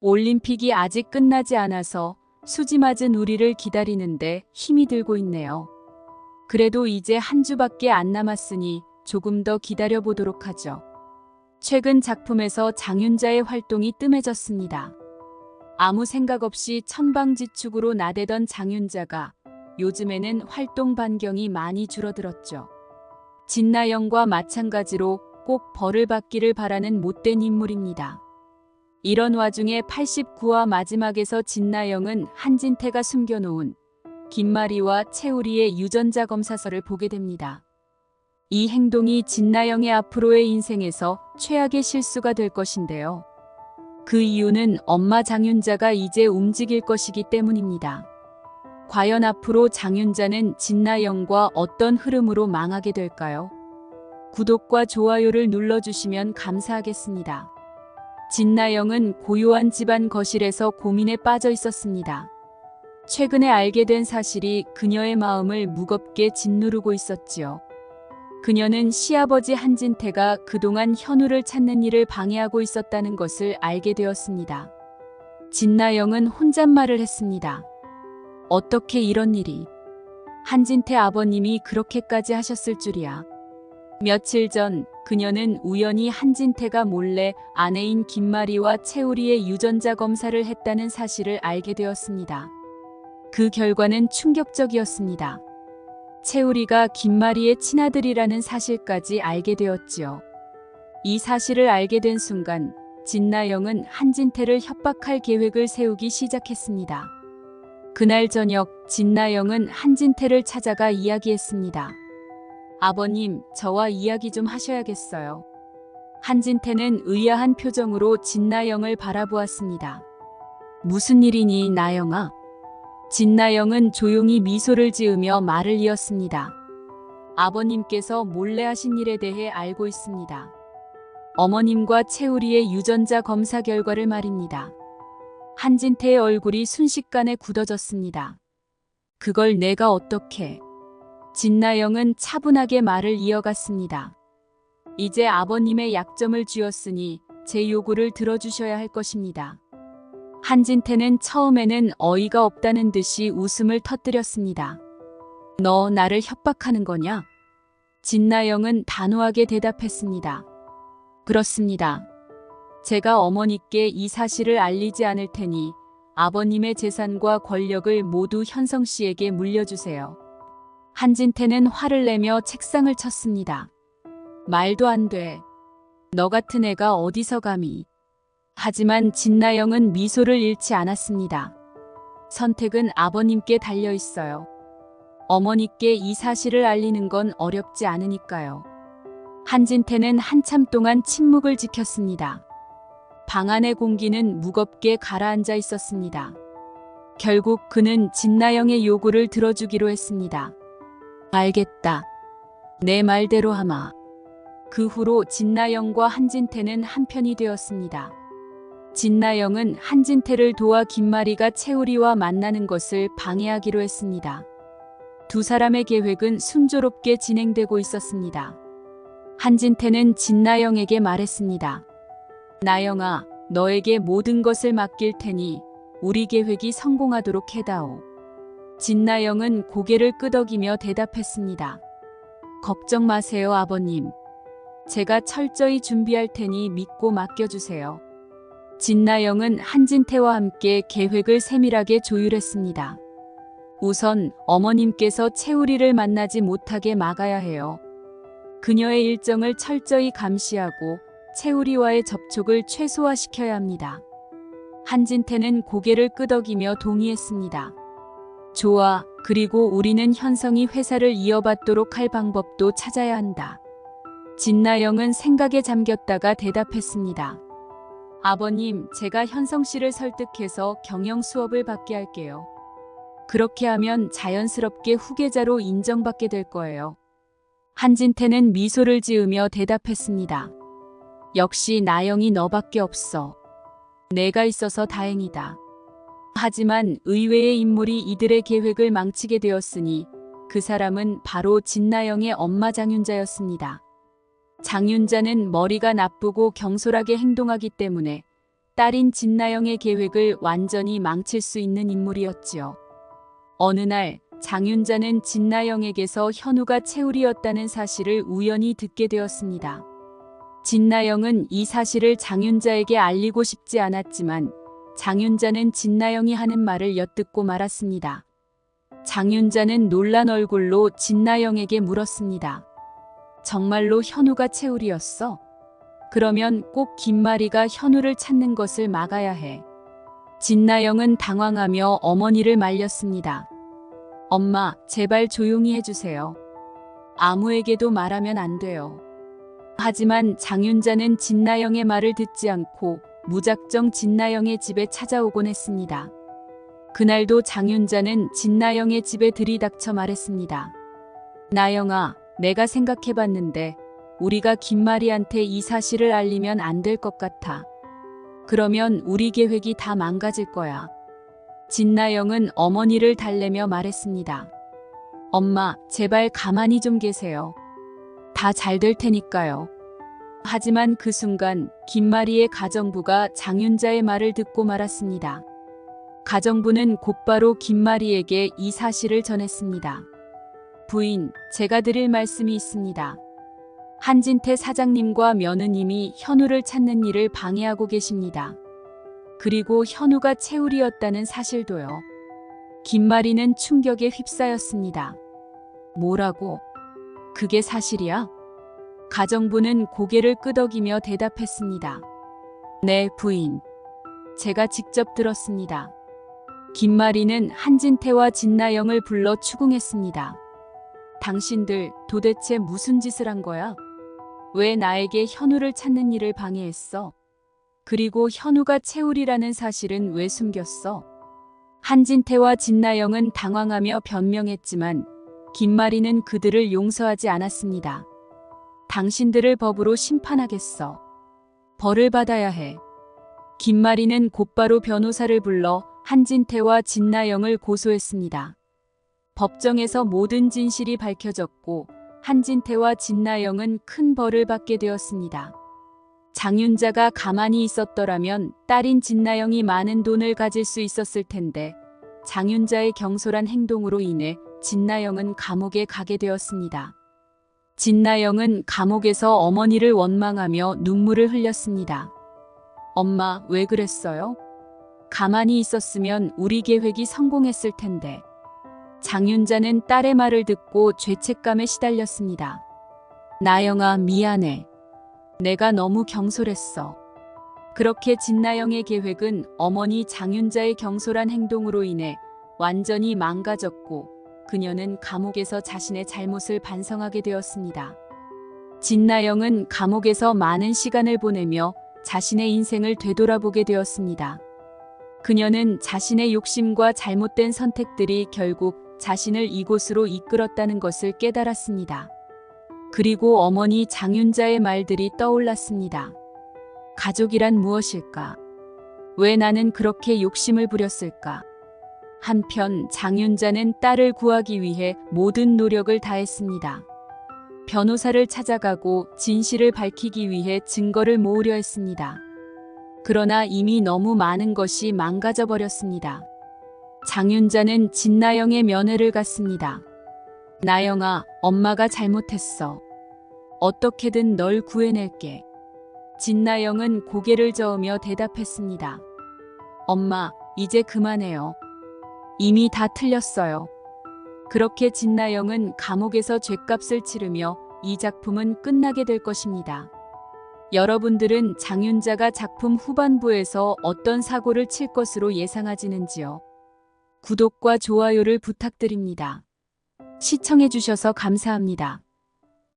올림픽이 아직 끝나지 않아서 수지 맞은 우리를 기다리는데 힘이 들고 있네요. 그래도 이제 한 주밖에 안 남았으니 조금 더 기다려 보도록 하죠. 최근 작품에서 장윤자의 활동이 뜸해졌습니다. 아무 생각 없이 천방지축으로 나대던 장윤자가 요즘에는 활동 반경이 많이 줄어들었죠. 진나영과 마찬가지로 꼭 벌을 받기를 바라는 못된 인물입니다. 이런 와중에 89화 마지막에서 진나영은 한진태가 숨겨놓은 김마리와 채우리의 유전자 검사서를 보게 됩니다. 이 행동이 진나영의 앞으로의 인생에서 최악의 실수가 될 것인데요. 그 이유는 엄마 장윤자가 이제 움직일 것이기 때문입니다. 과연 앞으로 장윤자는 진나영과 어떤 흐름으로 망하게 될까요? 구독과 좋아요를 눌러주시면 감사하겠습니다. 진나영은 고요한 집안 거실에서 고민에 빠져 있었습니다. 최근에 알게 된 사실이 그녀의 마음을 무겁게 짓누르고 있었지요. 그녀는 시아버지 한진태가 그동안 현우를 찾는 일을 방해하고 있었다는 것을 알게 되었습니다. 진나영은 혼잣말을 했습니다. 어떻게 이런 일이? 한진태 아버님이 그렇게까지 하셨을 줄이야. 며칠 전 그녀는 우연히 한진태가 몰래 아내인 김마리와 채우리의 유전자 검사를 했다는 사실을 알게 되었습니다. 그 결과는 충격적이었습니다. 채우리가 김마리의 친아들이라는 사실까지 알게 되었지요. 이 사실을 알게 된 순간 진나영은 한진태를 협박할 계획을 세우기 시작했습니다. 그날 저녁 진나영은 한진태를 찾아가 이야기했습니다. 아버님, 저와 이야기 좀 하셔야겠어요. 한진태는 의아한 표정으로 진나영을 바라보았습니다. 무슨 일이니, 나영아? 진나영은 조용히 미소를 지으며 말을 이었습니다. 아버님께서 몰래 하신 일에 대해 알고 있습니다. 어머님과 채우리의 유전자 검사 결과를 말입니다. 한진태의 얼굴이 순식간에 굳어졌습니다. 그걸 내가 어떻게... 진나영은 차분하게 말을 이어갔습니다. 이제 아버님의 약점을 쥐었으니 제 요구를 들어주셔야 할 것입니다. 한진태는 처음에는 어이가 없다는 듯이 웃음을 터뜨렸습니다. 너 나를 협박하는 거냐? 진나영은 단호하게 대답했습니다. 그렇습니다. 제가 어머니께 이 사실을 알리지 않을 테니 아버님의 재산과 권력을 모두 현성 씨에게 물려주세요. 한진태는 화를 내며 책상을 쳤습니다. 말도 안 돼. 너 같은 애가 어디서 감히. 하지만 진나영은 미소를 잃지 않았습니다. 선택은 아버님께 달려 있어요. 어머니께 이 사실을 알리는 건 어렵지 않으니까요. 한진태는 한참 동안 침묵을 지켰습니다. 방 안의 공기는 무겁게 가라앉아 있었습니다. 결국 그는 진나영의 요구를 들어주기로 했습니다. 알겠다. 내 말대로 하마. 그 후로 진나영과 한진태는 한편이 되었습니다. 진나영은 한진태를 도와 김마리가 채우리와 만나는 것을 방해하기로 했습니다. 두 사람의 계획은 순조롭게 진행되고 있었습니다. 한진태는 진나영에게 말했습니다. 나영아, 너에게 모든 것을 맡길 테니 우리 계획이 성공하도록 해다오. 진나영은 고개를 끄덕이며 대답했습니다. 걱정 마세요, 아버님. 제가 철저히 준비할 테니 믿고 맡겨주세요. 진나영은 한진태와 함께 계획을 세밀하게 조율했습니다. 우선 어머님께서 채우리를 만나지 못하게 막아야 해요. 그녀의 일정을 철저히 감시하고 채우리와의 접촉을 최소화시켜야 합니다. 한진태는 고개를 끄덕이며 동의했습니다. 좋아. 그리고 우리는 현성이 회사를 이어받도록 할 방법도 찾아야 한다. 진나영은 생각에 잠겼다가 대답했습니다. 아버님, 제가 현성 씨를 설득해서 경영 수업을 받게 할게요. 그렇게 하면 자연스럽게 후계자로 인정받게 될 거예요. 한진태는 미소를 지으며 대답했습니다. 역시 나영이 너밖에 없어. 내가 있어서 다행이다. 하지만 의외의 인물이 이들의 계획을 망치게 되었으니 그 사람은 바로 진나영의 엄마 장윤자였습니다. 장윤자는 머리가 나쁘고 경솔하게 행동하기 때문에 딸인 진나영의 계획을 완전히 망칠 수 있는 인물이었지요. 어느 날 장윤자는 진나영에게서 현우가 채울이었다는 사실을 우연히 듣게 되었습니다. 진나영은 이 사실을 장윤자에게 알리고 싶지 않았지만 장윤자는 진나영이 하는 말을 엿듣고 말았습니다. 장윤자는 놀란 얼굴로 진나영에게 물었습니다. 정말로 현우가 채울이었어? 그러면 꼭 김마리가 현우를 찾는 것을 막아야 해. 진나영은 당황하며 어머니를 말렸습니다. 엄마, 제발 조용히 해주세요. 아무에게도 말하면 안 돼요. 하지만 장윤자는 진나영의 말을 듣지 않고 무작정 진나영의 집에 찾아오곤 했습니다. 그날도 장윤자는 진나영의 집에 들이닥쳐 말했습니다. 나영아, 내가 생각해봤는데 우리가 김마리한테 이 사실을 알리면 안 될 것 같아. 그러면 우리 계획이 다 망가질 거야. 진나영은 어머니를 달래며 말했습니다. 엄마, 제발 가만히 좀 계세요. 다 잘 될 테니까요. 하지만 그 순간 김마리의 가정부가 장윤자의 말을 듣고 말았습니다. 가정부는 곧바로 김마리에게 이 사실을 전했습니다. 부인, 제가 드릴 말씀이 있습니다. 한진태 사장님과 며느님이 현우를 찾는 일을 방해하고 계십니다. 그리고 현우가 채울이었다는 사실도요. 김마리는 충격에 휩싸였습니다. 뭐라고? 그게 사실이야? 가정부는 고개를 끄덕이며 대답했습니다. 네, 부인. 제가 직접 들었습니다. 김마리는 한진태와 진나영을 불러 추궁했습니다. 당신들 도대체 무슨 짓을 한 거야? 왜 나에게 현우를 찾는 일을 방해했어? 그리고 현우가 채울이라는 사실은 왜 숨겼어? 한진태와 진나영은 당황하며 변명했지만 김마리는 그들을 용서하지 않았습니다. 당신들을 법으로 심판하겠어. 벌을 받아야 해. 김마리는 곧바로 변호사를 불러 한진태와 진나영을 고소했습니다. 법정에서 모든 진실이 밝혀졌고 한진태와 진나영은 큰 벌을 받게 되었습니다. 장윤자가 가만히 있었더라면 딸인 진나영이 많은 돈을 가질 수 있었을 텐데 장윤자의 경솔한 행동으로 인해 진나영은 감옥에 가게 되었습니다. 진나영은 감옥에서 어머니를 원망하며 눈물을 흘렸습니다. 엄마, 왜 그랬어요? 가만히 있었으면 우리 계획이 성공했을 텐데. 장윤자는 딸의 말을 듣고 죄책감에 시달렸습니다. 나영아, 미안해. 내가 너무 경솔했어. 그렇게 진나영의 계획은 어머니 장윤자의 경솔한 행동으로 인해 완전히 망가졌고 그녀는 감옥에서 자신의 잘못을 반성하게 되었습니다. 진나영은 감옥에서 많은 시간을 보내며 자신의 인생을 되돌아보게 되었습니다. 그녀는 자신의 욕심과 잘못된 선택들이 결국 자신을 이곳으로 이끌었다는 것을 깨달았습니다. 그리고 어머니 장윤자의 말들이 떠올랐습니다. 가족이란 무엇일까? 왜 나는 그렇게 욕심을 부렸을까? 한편 장윤자는 딸을 구하기 위해 모든 노력을 다했습니다. 변호사를 찾아가고 진실을 밝히기 위해 증거를 모으려 했습니다. 그러나 이미 너무 많은 것이 망가져 버렸습니다. 장윤자는 진나영의 면회를 갔습니다. 나영아, 엄마가 잘못했어. 어떻게든 널 구해낼게. 진나영은 고개를 저으며 대답했습니다. 엄마, 이제 그만해요. 이미 다 틀렸어요. 그렇게 진나영은 감옥에서 죗값을 치르며 이 작품은 끝나게 될 것입니다. 여러분들은 장윤자가 작품 후반부에서 어떤 사고를 칠 것으로 예상하지는지요? 구독과 좋아요를 부탁드립니다. 시청해주셔서 감사합니다.